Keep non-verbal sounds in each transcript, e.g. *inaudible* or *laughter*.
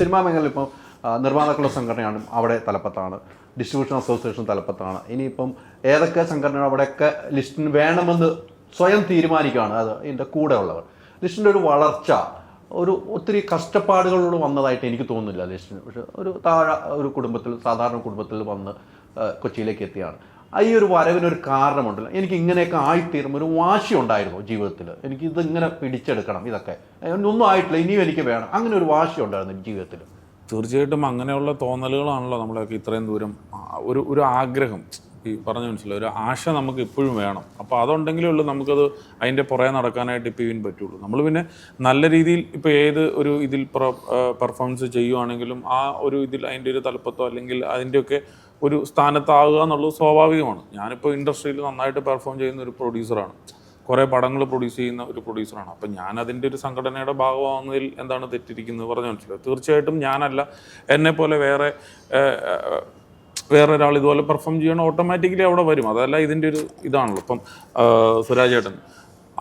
Cinema മേഖലയിൽ ഇപ്പം നിർമ്മാതാക്കളുടെ സംഘടനയാണ് അവിടെ തലപ്പത്താണ്. Distribution association തലപ്പത്താണ്. ഇനിയിപ്പം ഏതൊക്കെ സംഘടന അവിടെയൊക്കെ ലിസ്റ്റിന് വേണമെന്ന് സ്വയം തീരുമാനിക്കുകയാണ്. അത് ഇതിന്റെ കൂടെ ഉള്ളവർ ലിസ്റ്റിന്റെ ഒരു വളർച്ച ഒരു ഒത്തിരി കഷ്ടപ്പാടുകളോട് വന്നതായിട്ട് എനിക്ക് തോന്നുന്നില്ല ലിസ്റ്റിന്. പക്ഷെ ഒരു താഴെ ഒരു കുടുംബത്തിൽ സാധാരണ കുടുംബത്തിൽ വന്ന് കൊച്ചിയിലേക്ക് എത്തിയാണ്. ഈ ഒരു വരവിനൊരു കാരണമുണ്ടല്ലോ. എനിക്ക് ഇങ്ങനെയൊക്കെ ആയിത്തീരും ഒരു വാശി ഉണ്ടായിരുന്നു ജീവിതത്തിൽ എനിക്ക് ഇതിങ്ങനെ പിടിച്ചെടുക്കണം ഇതൊക്കെ. ഒന്നും ആയിട്ടില്ല ഇനിയും എനിക്ക് വേണം. അങ്ങനെ ഒരു വാശി ഉണ്ടായിരുന്നു ജീവിതത്തിൽ തീർച്ചയായിട്ടും അങ്ങനെയുള്ള തോന്നലുകളാണല്ലോ നമ്മളൊക്കെ ഇത്രയും ദൂരം ഒരു ഒരു ആഗ്രഹം. ഈ പറഞ്ഞ മനസ്സിലായി? ഒരു ആശ നമുക്ക് ഇപ്പോഴും വേണം. അപ്പോൾ അതുണ്ടെങ്കിലേ ഉള്ളൂ നമുക്കത് അതിന്റെ പുറകെ നടക്കാനായിട്ട് ഇപ്പോൾ ഇവൻ പറ്റുള്ളൂ. നമ്മൾ പിന്നെ നല്ല രീതിയിൽ ഇപ്പോൾ ഏത് ഒരു ഇതിൽ പെർഫോമൻസ് ചെയ്യുവാണെങ്കിലും ആ ഒരു ഇതിൽ അതിന്റെ ഒരു തലപ്പത്തോ അല്ലെങ്കിൽ അതിന്റെയൊക്കെ ഒരു സ്ഥാനത്താകുക എന്നുള്ളത് സ്വാഭാവികമാണ്. ഞാനിപ്പോൾ ഇൻഡസ്ട്രിയിൽ നന്നായിട്ട് പെർഫോം ചെയ്യുന്ന ഒരു പ്രൊഡ്യൂസറാണ് കുറേ പടങ്ങൾ പ്രൊഡ്യൂസ് ചെയ്യുന്ന ഒരു പ്രൊഡ്യൂസറാണ് അപ്പം ഞാൻ അതിന്റെ ഒരു സംഘടനയുടെ ഭാഗമാകുന്നതിൽ എന്താണ് തെറ്റിരിക്കുന്നത് പറഞ്ഞു മനസ്സിലായി തീർച്ചയായിട്ടും ഞാനല്ല എന്നെ പോലെ വേറെ വേറെ ഒരാൾ ഇതുപോലെ പെർഫോം ചെയ്യണം ഓട്ടോമാറ്റിക്കലി അവിടെ വരും. അതല്ല ഇതിന്റെ ഒരു ഇതാണല്ലോ. ഇപ്പം സുരാജേട്ടൻ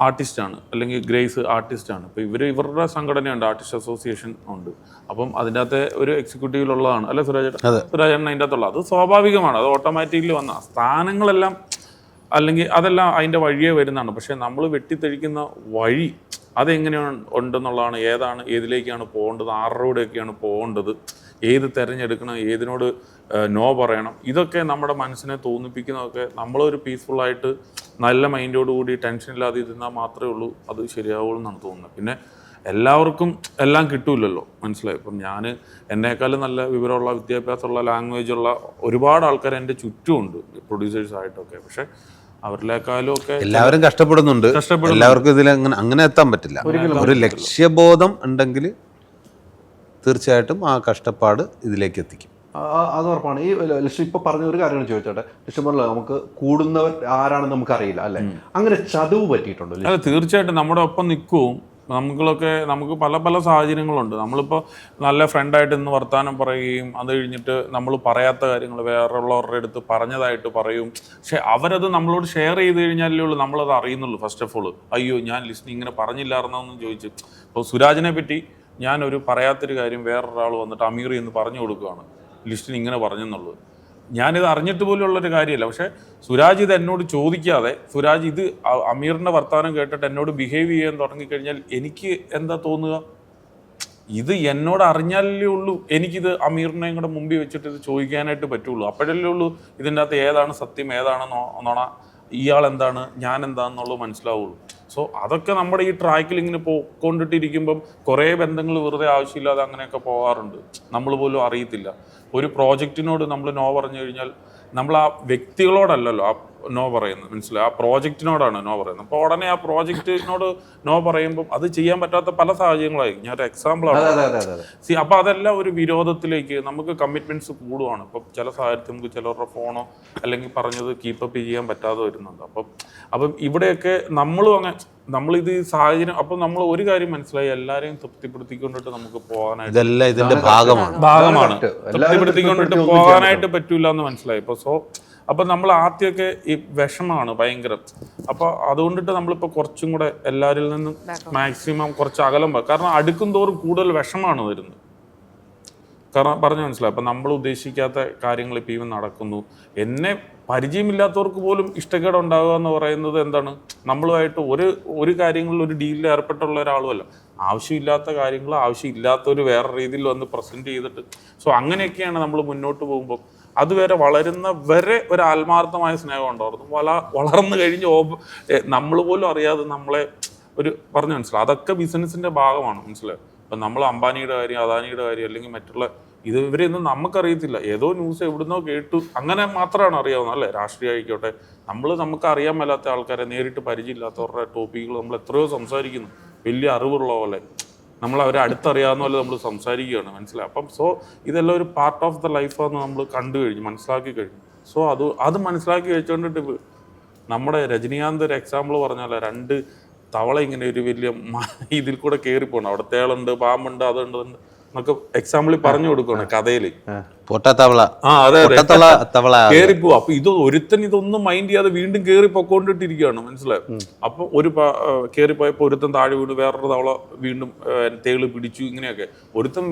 ആർട്ടിസ്റ്റാണ് അല്ലെങ്കിൽ ഗ്രേസ് ആർട്ടിസ്റ്റാണ്. ഇപ്പോൾ ഇവർ ഇവരുടെ സംഘടനയുണ്ട് ആർട്ടിസ്റ്റ് അസോസിയേഷൻ ഉണ്ട്. അപ്പം അതിന്റെ അകത്തെ ഒരു എക്സിക്യൂട്ടീവിലുള്ളതാണ്. അല്ലേ സുരാജ് സുരാജേട്ടൻ അതിന്റെ അകത്തുള്ള അത് സ്വാഭാവികമാണ്. അത് ഓട്ടോമാറ്റിക്കലി വന്ന സ്ഥാനങ്ങളെല്ലാം അല്ലെങ്കിൽ അതെല്ലാം അതിന്റെ വഴിയേ വരുന്നതാണ്. പക്ഷേ നമ്മൾ വെട്ടിത്തെഴിക്കുന്ന വഴി അതെങ്ങനെയാണ് ഉണ്ടെന്നുള്ളതാണ് ഏതാണ് ഏതിലേക്കാണ് പോകേണ്ടത് ആരുടെയൊക്കെയാണ് പോകേണ്ടത്. ഏത് തിരഞ്ഞെടുക്കണം ഏതിനോട് നോ പറയണം. ഇതൊക്കെ നമ്മുടെ മനസ്സിനെ തോന്നിപ്പിക്കുന്നതൊക്കെ നമ്മളൊരു പീസ്ഫുള്ളായിട്ട് നല്ല മൈൻഡോട് കൂടി ടെൻഷൻ ഇല്ലാതെ ഇരുന്നാൽ മാത്രമേ ഉള്ളൂ. അത് ശരിയാവുള്ളൂ എന്നാണ് തോന്നുന്നത്. പിന്നെ എല്ലാവർക്കും എല്ലാം കിട്ടൂലല്ലോ. മനസ്സിലായി? ഇപ്പം ഞാൻ എന്നേക്കാളും നല്ല വിവരമുള്ള വിദ്യാഭ്യാസമുള്ള ലാംഗ്വേജുള്ള ഒരുപാട് ആൾക്കാർ എന്റെ ചുറ്റുമുണ്ട് പ്രൊഡ്യൂസേഴ്സ് ആയിട്ടൊക്കെ. പക്ഷെ അവരിലേക്കാളും ഒക്കെ എല്ലാവരും കഷ്ടപ്പെടുന്നുണ്ട്. കഷ്ടപ്പെടുന്നുണ്ട്. എല്ലാവർക്കും ഇതിൽ അങ്ങനെ അങ്ങനെ എത്താൻ പറ്റില്ല. ഒരു ലക്ഷ്യബോധം ഉണ്ടെങ്കിൽ തീർച്ചയായിട്ടും ആ കഷ്ടപ്പാട് ഇതിലേക്ക് എത്തിക്കും. അത് ഉറപ്പാണ്. ഈ ലക്ഷ്യം ഇപ്പൊ പറഞ്ഞ ഒരു കാര്യമാണ് ചോദിച്ചോട്ടെ? ലക്ഷ്യം പറഞ്ഞല്ലോ നമുക്ക് കൂടുന്നവർ ആരാണെന്ന് നമുക്കറിയില്ല അല്ലെ? അങ്ങനെ ചതുവ് പറ്റിയിട്ടുണ്ടോ അല്ല തീർച്ചയായിട്ടും നമ്മുടെ ഒപ്പം നിൽക്കും. നമ്മളൊക്കെ നമുക്ക് പല പല സാഹചര്യങ്ങളുണ്ട്. നമ്മളിപ്പോൾ നല്ല ഫ്രണ്ടായിട്ട് ഇന്ന് വർത്തമാനം പറയുകയും അത് കഴിഞ്ഞിട്ട് നമ്മൾ പറയാത്ത കാര്യങ്ങൾ വേറെയുള്ളവരുടെ അടുത്ത് പറഞ്ഞതായിട്ട് പറയും. പക്ഷെ അവരത് നമ്മളോട് ഷെയർ ചെയ്ത് കഴിഞ്ഞാലേ ഉള്ളൂ നമ്മളത് അറിയുന്നുള്ളൂ. ഫസ്റ്റ് ഓഫ് ഓൾ അയ്യോ ഞാൻ ലിസ്റ്റ് ഇങ്ങനെ പറഞ്ഞില്ലായിരുന്നോ? എന്ന് ചോദിച്ചു. അപ്പോൾ സുരാജിനെ പറ്റി ഞാൻ ഒരു പറയാത്തൊരു കാര്യം വേറൊരാൾ വന്നിട്ട് അമീർ എന്ന് പറഞ്ഞു കൊടുക്കുകയാണ്. ലിസ്റ്റിന് ഇങ്ങനെ പറഞ്ഞെന്നുള്ളത്. ഞാനിത് അറിഞ്ഞിട്ട് പോലും ഉള്ളൊരു കാര്യമല്ല. പക്ഷേ സുരാജ് ഇത് എന്നോട് ചോദിക്കാതെ സുരാജ് ഇത് അമീറിന്റെ വർത്തമാനം കേട്ടിട്ട് എന്നോട് ബിഹേവ് ചെയ്യാൻ തുടങ്ങിക്കഴിഞ്ഞാൽ എനിക്ക് എന്താ തോന്നുക? ഇത് എന്നോട് അറിഞ്ഞാലേ ഉള്ളൂ. എനിക്കിത് അമീറിനെയും കൂടെ മുമ്പിൽ വെച്ചിട്ട് ഇത് ചോദിക്കാനായിട്ട് പറ്റുള്ളൂ. അപ്പോഴല്ലേ ഉള്ളൂ ഇതിന്റെ അകത്ത് ഏതാണ് സത്യം ഏതാണ് നോ- ഇയാൾ എന്താണ് ഞാൻ എന്താണെന്നുള്ളത് മനസ്സിലാവുള്ളൂ. സോ അതൊക്കെ നമ്മുടെ ഈ ട്രാക്കിൽ ഇങ്ങനെ പോയിക്കൊണ്ടിട്ടിരിക്കുമ്പം കുറേ ബന്ധങ്ങൾ വെറുതെ ആവശ്യമില്ലാതെ അങ്ങനെയൊക്കെ പോകാറുണ്ട്. നമ്മൾ പോലും അറിയത്തില്ല. ഒരു പ്രോജക്റ്റിനോട് നമ്മൾ നോ പറഞ്ഞു കഴിഞ്ഞാൽ നമ്മൾ ആ വ്യക്തികളോടല്ലല്ലോ. ആ നോ പറയുന്നത്. മനസ്സിലായി? ആ പ്രോജക്റ്റിനോടാണ് നോ പറയുന്നത്. അപ്പോൾ ഉടനെ ആ പ്രോജക്റ്റിനോട് നോ പറയുമ്പോൾ അത് ചെയ്യാൻ പറ്റാത്ത പല സാഹചര്യങ്ങളായി ഞാൻ ഒരു എക്സാമ്പിൾ ആണ്. അതെ അതെ അതെ അതെ. സി അപ്പോൾ അതെല്ലാം ഒരു വിരോധത്തിലേക്ക് നമുക്ക് കമ്മിറ്റ്മെന്റ്സ് കൂടുവാണ്. ഇപ്പം ചില സാഹചര്യത്തിൽ നമുക്ക് ചിലവരുടെ ഫോണോ അല്ലെങ്കിൽ പറഞ്ഞത് കീപ്പപ്പ് ചെയ്യാൻ പറ്റാതെ വരുന്നുണ്ട്. അപ്പം അപ്പം ഇവിടെയൊക്കെ നമ്മളും അങ്ങനെ നമ്മളിത് ഈ സാഹചര്യം അപ്പം നമ്മൾ ഒരു കാര്യം മനസ്സിലായി. എല്ലാരെയും തൃപ്തിപ്പെടുത്തിക്കൊണ്ടിട്ട് നമുക്ക് പോകാനായിട്ട് ഇതെല്ലാം ഇതിന്റെ ഭാഗമാണ്. ഭാഗമാണ്. തൃപ്തിപ്പെടുത്തിക്കൊണ്ടിട്ട് പോകാനായിട്ട് പറ്റൂല എന്ന് മനസ്സിലായി. ഇപ്പൊ സോ അപ്പൊ നമ്മൾ ആദ്യമൊക്കെ ഈ വിഷമാണ് ഭയങ്കര. അപ്പൊ അതുകൊണ്ടിട്ട് നമ്മളിപ്പോ കുറച്ചും കൂടെ എല്ലാവരിൽ നിന്നും മാക്സിമം കുറച്ച് അകലം കാരണം അടുക്കും തോറും കൂടുതൽ വിഷമാണ് വരുന്നത്. കാരണം പറഞ്ഞു മനസ്സിലായി? അപ്പം നമ്മൾ ഉദ്ദേശിക്കാത്ത കാര്യങ്ങൾ ഇപ്പം ഇവൻ നടക്കുന്നു. എന്നെ പരിചയമില്ലാത്തവർക്ക് പോലും ഇഷ്ടക്കേട് ഉണ്ടാകുക എന്ന് പറയുന്നത് എന്താണ്? നമ്മളുമായിട്ട് ഒരു ഒരു കാര്യങ്ങളിൽ ഒരു ഡീലിൽ ഏർപ്പെട്ടുള്ള ഒരാളുമല്ല. ആവശ്യമില്ലാത്ത കാര്യങ്ങൾ ആവശ്യമില്ലാത്തൊരു വേറെ രീതിയിൽ വന്ന് പ്രസന്റ് ചെയ്തിട്ട്. സോ അങ്ങനെയൊക്കെയാണ് നമ്മൾ മുന്നോട്ട് പോകുമ്പോൾ അതുവരെ വളരുന്ന വരെ ഒരു ആത്മാർത്ഥമായ സ്നേഹം ഉണ്ടായിരുന്നു. വള വളർന്നു കഴിഞ്ഞ് ഓ നമ്മൾ പോലും അറിയാതെ നമ്മളെ ഒരു പറഞ്ഞു മനസ്സിലായി? അതൊക്കെ ബിസിനസിന്റെ ഭാഗമാണ് മനസ്സിലായി? ഇപ്പം നമ്മൾ അംബാനിയുടെ കാര്യം അദാനിയുടെ കാര്യം അല്ലെങ്കിൽ മറ്റുള്ള ഇത് ഇവരെയൊന്നും നമുക്കറിയത്തില്ല. ഏതോ ന്യൂസ് എവിടുന്നോ കേട്ടു. അങ്ങനെ മാത്രമാണ് അറിയാവുന്നത് അല്ലേ? രാഷ്ട്രീയ ആയിക്കോട്ടെ. നമ്മൾ നമുക്ക് അറിയാൻ മേലാത്ത ആൾക്കാരെ നേരിട്ട് പരിചയമില്ലാത്തവരുടെ ടോപ്പിക്കുകൾ നമ്മൾ എത്രയോ സംസാരിക്കുന്നു. വലിയ അറിവുള്ള പോലെ. നമ്മൾ അവരെ അടുത്തറിയാവുന്ന പോലെ നമ്മൾ സംസാരിക്കുകയാണ് മനസ്സിലായി? അപ്പം സോ ഇതെല്ലാം ഒരു പാർട്ട് ഓഫ് ദ ലൈഫാന്ന് നമ്മൾ കണ്ടു കഴിഞ്ഞു മനസ്സിലാക്കി കഴിഞ്ഞു. സോ അത് അത് മനസ്സിലാക്കി വെച്ചുകൊണ്ടിട്ട് നമ്മുടെ രജനീകാന്ത് ഒരു എക്സാമ്പിൾ പറഞ്ഞാലോ രണ്ട് തവള ഇങ്ങനെ ഒരു വലിയ *laughs* ഇതിൽ കൂടെ കയറിപ്പോണം അവിടെ തേളുണ്ട് പാമ്പുണ്ട് അതുണ്ട്. എന്നൊക്കെ എക്സാമ്പിൾ പറഞ്ഞു കൊടുക്കുകയാണ് കഥയിൽ പൊട്ടത്തവള. ആ അതെ അതെ. പൊട്ടത്തവള തവള. കേറി പോവും അപ്പൊ ഇത് ഒരുത്തൻ ഇതൊന്നും മൈൻഡ് ചെയ്യാതെ വീണ്ടും കേറി പൊക്കോണ്ടിട്ടിരിക്കുകയാണ് മനസ്സിലായോ അപ്പൊ ഒരു കേറിപ്പോയപ്പോ ഒരുത്തൻ താഴെ വീണ് വേറൊരു തവള വീണ്ടും തേൾ പിടിച്ചു ഇങ്ങനെയൊക്കെ. ഒരുത്തൻ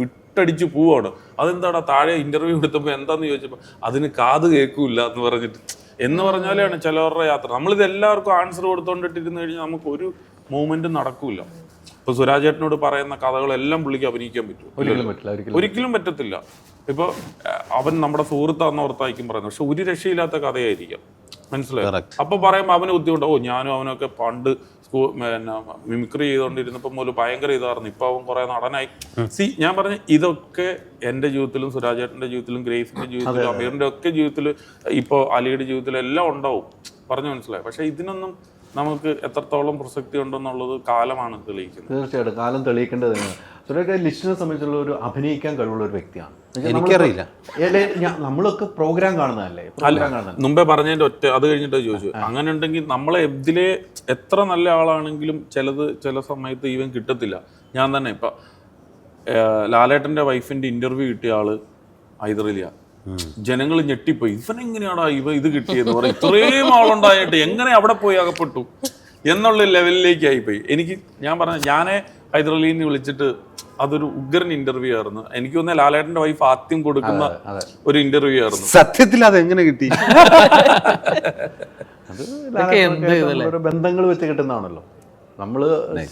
വിട്ടടിച്ചു വിട്ടടിച്ച് പോവാണ്. അതെന്താടാ താഴെ ഇന്റർവ്യൂ എടുത്തപ്പോ എന്താന്ന് ചോദിച്ചപ്പോ അതിന് കാത് കേൾക്കൂല എന്ന് പറഞ്ഞിട്ട്. എന്ന് പറഞ്ഞാലാണ് ചിലവരുടെ യാത്ര. നമ്മളിത് എല്ലാവർക്കും ആൻസർ കൊടുത്തോണ്ടിട്ടിരുന്നു കഴിഞ്ഞാൽ നമുക്ക് ഒരു മൂവ്മെന്റും നടക്കൂല ഇപ്പൊ സുരാജേട്ടനോട് പറയുന്ന കഥകളെല്ലാം പുള്ളിക്ക് അഭിനയിക്കാൻ പറ്റും. ഒരിക്കലും പറ്റത്തില്ല. ഇപ്പൊ അവൻ നമ്മുടെ സുഹൃത്താന്ന് ഓർത്തായിരിക്കും പറയുന്നത്. പക്ഷെ ഒരു രക്ഷയില്ലാത്ത കഥയായിരിക്കാം. മനസ്സിലായി. അപ്പൊ പറയുമ്പോ അവന് ബുദ്ധിമുട്ടാവും ഓ ഞാനും അവനൊക്കെ പണ്ട് സ്കൂൾ പിന്നെ മിമിക്രി ചെയ്തുകൊണ്ടിരുന്നപ്പോൾ പോലും ഭയങ്കര ഇതായിരുന്നു. ഇപ്പൊ അവൻ കുറെ നടനായി. സി ഞാൻ പറഞ്ഞ ഇതൊക്കെ എന്റെ ജീവിതത്തിലും സുരാജേട്ടന്റെ ജീവിതത്തിലും ഗ്രേസിന്റെ ജീവിതത്തിലും അമീറിന്റെ ഒക്കെ ജീവിതത്തിൽ ഇപ്പൊ അലിയുടെ ജീവിതത്തിലും എല്ലാം ഉണ്ടാവും. പറഞ്ഞു മനസ്സിലായി? പക്ഷെ ഇതിനൊന്നും നമുക്ക് എത്രത്തോളം പ്രസക്തി ഉണ്ടെന്നുള്ളത് കാലമാണ് തെളിയിക്കുന്നത്. തീർച്ചയായിട്ടും കാലം തെളിയിക്കേണ്ടത് തന്നെയാണ്. സുരേഷ് ലിസ്റ്റിനെ സംബന്ധിച്ചുള്ള ഒരു അഭിനയിക്കാൻ കഴിവുള്ള ഒരു വ്യക്തിയാണ്. എനിക്കറിയില്ല. നമ്മളൊക്കെ പ്രോഗ്രാം കാണുന്നതല്ലേ? മുമ്പേ പറഞ്ഞതിന്റെ ഒറ്റ അത് കഴിഞ്ഞിട്ട് ചോദിച്ചു. അങ്ങനെ ഉണ്ടെങ്കിൽ നമ്മളെ എബ്ദിലെ എത്ര നല്ല ആളാണെങ്കിലും ചിലത് ചില സമയത്ത് ഈവൻ കിട്ടത്തില്ല. ഞാൻ തന്നെ ഇപ്പൊ ലാലേട്ടന്റെ വൈഫിന്റെ ഇന്റർവ്യൂ കിട്ടിയ ആൾ ഹൈദറിലിയ ജനങ്ങൾ ഞെട്ടിപ്പോയി. ഇവനെങ്ങനെയാടാ ഇവ ഇത് കിട്ടിയെന്ന് പറയും ഇത്രയും ആളുണ്ടായിട്ട് എങ്ങനെ അവിടെ പോയി അകപ്പെട്ടു? എന്നുള്ള ലെവലിലേക്ക് ആയിപ്പോയി. എനിക്ക് ഞാൻ പറഞ്ഞ ഞാനെ ഹൈദരലിന്ന് വിളിച്ചിട്ട് അതൊരു ഉഗ്രൻ ഇന്റർവ്യൂ ആയിരുന്നു. എനിക്ക് തോന്നുന്ന ലാലേട്ടന്റെ വൈഫ് ആദ്യം കൊടുക്കുന്ന ഒരു ഇന്റർവ്യൂ ആയിരുന്നു. സത്യത്തിൽ അത് എങ്ങനെ കിട്ടി? ബന്ധങ്ങൾ വെച്ച് കിട്ടുന്നതാണല്ലോ. നമ്മൾ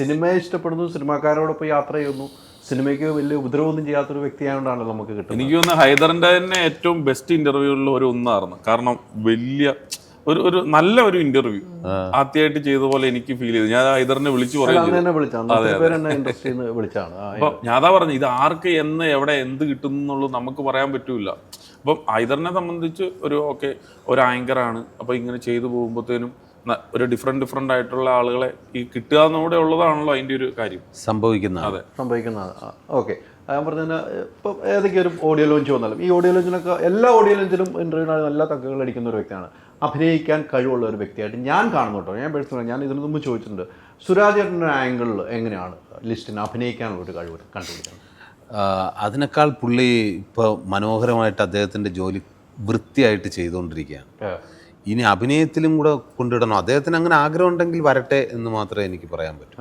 സിനിമയെ ഇഷ്ടപ്പെടുന്നു സിനിമാക്കാരോടൊപ്പം യാത്ര ചെയ്യുന്നു. സിനിമയ്ക്ക് വലിയ ഉപദ്രവമൊന്നും ചെയ്യാത്തൊരു വ്യക്തിയായതുകൊണ്ടാണല്ലോ നമുക്ക് കിട്ടുന്നത്. എനിക്ക് തോന്നുന്നു ഹൈദറിന്റെ തന്നെ ഏറ്റവും ബെസ്റ്റ് ഇന്റർവ്യൂകളിൽ ഒരു ഒന്നായിരുന്നു. കാരണം വലിയ ഒരു ഒരു നല്ല ഒരു ഇന്റർവ്യൂ ആദ്യമായിട്ട് ചെയ്ത പോലെ എനിക്ക് ഫീൽ ചെയ്തു. ഞാൻ ഹൈദറിനെ വിളിച്ചു ഞാതാ വിളിച്ചാണ്. അപ്പൊ അതാ പറഞ്ഞു ഇത് ആർക്ക് എന്ന് എവിടെ എന്ത് കിട്ടുന്നു എന്നുള്ളത് നമുക്ക് പറയാൻ പറ്റൂല. അപ്പം ഹൈദറിനെ സംബന്ധിച്ച് ഒരു ഓക്കെ ഒരു ആങ്കറാണ് അപ്പൊ ഇങ്ങനെ ചെയ്തു പോകുമ്പോഴത്തേനും ഒരു ഡിഫറെന്റ് ഡിഫറെന്റ് ആയിട്ടുള്ള ആളുകളെ ഈ കിട്ടുക എന്നൂടെ ഉള്ളതാണല്ലോ അതിന്റെ ഒരു കാര്യം. സംഭവിക്കുന്ന അതെ. സംഭവിക്കുന്ന ഓക്കെ. ഞാൻ പറഞ്ഞ ഇപ്പം ഏതൊക്കെ ഒരു ഓഡിയോ ലോഞ്ച് വന്നാലും ഈ ഓഡിയോ ലോഞ്ചിനൊക്കെ എല്ലാ ഓഡിയോ ലോഞ്ചിലും ഇന്റർവ്യൂ നല്ല തക്കകൾ അടിക്കുന്ന ഒരു വ്യക്തിയാണ്. അഭിനയിക്കാൻ കഴിവുള്ള ഒരു വ്യക്തിയായിട്ട് ഞാൻ കാണുന്നു കേട്ടോ. ഞാൻ പേഴ്സണൽ ഞാൻ ഇതിനു മുമ്പ് ചോദിച്ചിട്ടുണ്ട് സുരാജ് ഏട്ടന്റെ ആംഗിളിൽ എങ്ങനെയാണ് ലിസ്റ്റിന് അഭിനയിക്കാനുള്ള ഒരു കഴിവ് കണ്ടുപിടിക്കുന്നത്? അതിനേക്കാൾ പുള്ളി ഇപ്പോൾ മനോഹരമായിട്ട് അദ്ദേഹത്തിന്റെ ജോലി വൃത്തിയായിട്ട് ചെയ്തുകൊണ്ടിരിക്കുകയാണ്. ഇനി അഭിനയത്തിലും കൂടെ കൊണ്ടിടണം അദ്ദേഹത്തിന് അങ്ങനെ ആഗ്രഹം ഉണ്ടെങ്കിൽ വരട്ടെ എന്ന് മാത്രമേ എനിക്ക് പറയാൻ പറ്റൂ.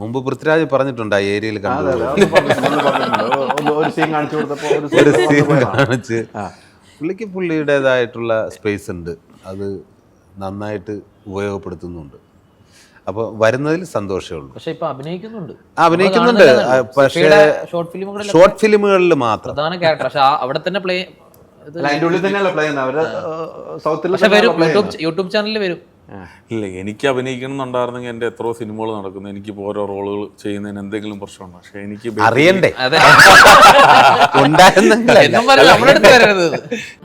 മുമ്പ് പൃഥ്വിരാജ് പറഞ്ഞിട്ടുണ്ട് ആ ഏരിയയിൽ കാണിച്ചു കൊടുത്തപ്പോൾ ഒരു ഒരു സീൻ വന്നു പോയതാണ്. കാണിച്ച്. പുള്ളിക്ക് പുള്ളിയുടേതായിട്ടുള്ള സ്പേസ് ഉണ്ട്. അത് നന്നായിട്ട് ഉപയോഗപ്പെടുത്തുന്നുണ്ട്. അപ്പോൾ വരുന്നതിൽ സന്തോഷമേ ഉള്ളൂ. പക്ഷേ ഇപ്പൊ അഭിനയിക്കുന്നുണ്ട്. അഭിനയിക്കുന്നുണ്ട്. പക്ഷേ ഷോർട്ട് ഫിലിമുകളിൽ ഷോർട്ട് ഫിലിമുകളിൽ മാത്രം. പ്രധാന ക്യാരക്ടർ പക്ഷെ അവിടെ തന്നെ പ്ലേ അതിന്റെ ഉള്ളിൽ തന്നെയല്ല പ്ലേ ചെയ്യുന്നത്? അവർ സൗത്തിൽ യൂട്യൂബ് യൂട്യൂബ് ചാനലിൽ വരും. ഇല്ല എനിക്ക് അഭിനയിക്കണം എന്നുണ്ടായിരുന്നെങ്കിൽ എന്റെ എത്രയോ സിനിമകൾ നടക്കുന്നു. എനിക്ക് ഓരോ റോളുകൾ ചെയ്യുന്നതിന് എന്തെങ്കിലും പ്രശ്നമുണ്ടോ? പക്ഷെ എനിക്ക് അറിയണ്ടേ?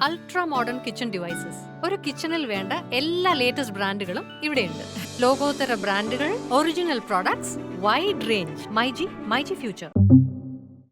അൾട്രാ മോഡേൺ കിച്ചൺ ഡിവൈസസ് ഒരു കിച്ചണിൽ വേണ്ട എല്ലാ ലേറ്റസ്റ്റ് ബ്രാൻഡുകളും ഇവിടെയുണ്ട്. ലോകോത്തര ബ്രാൻഡുകൾ original products wide range myG myG future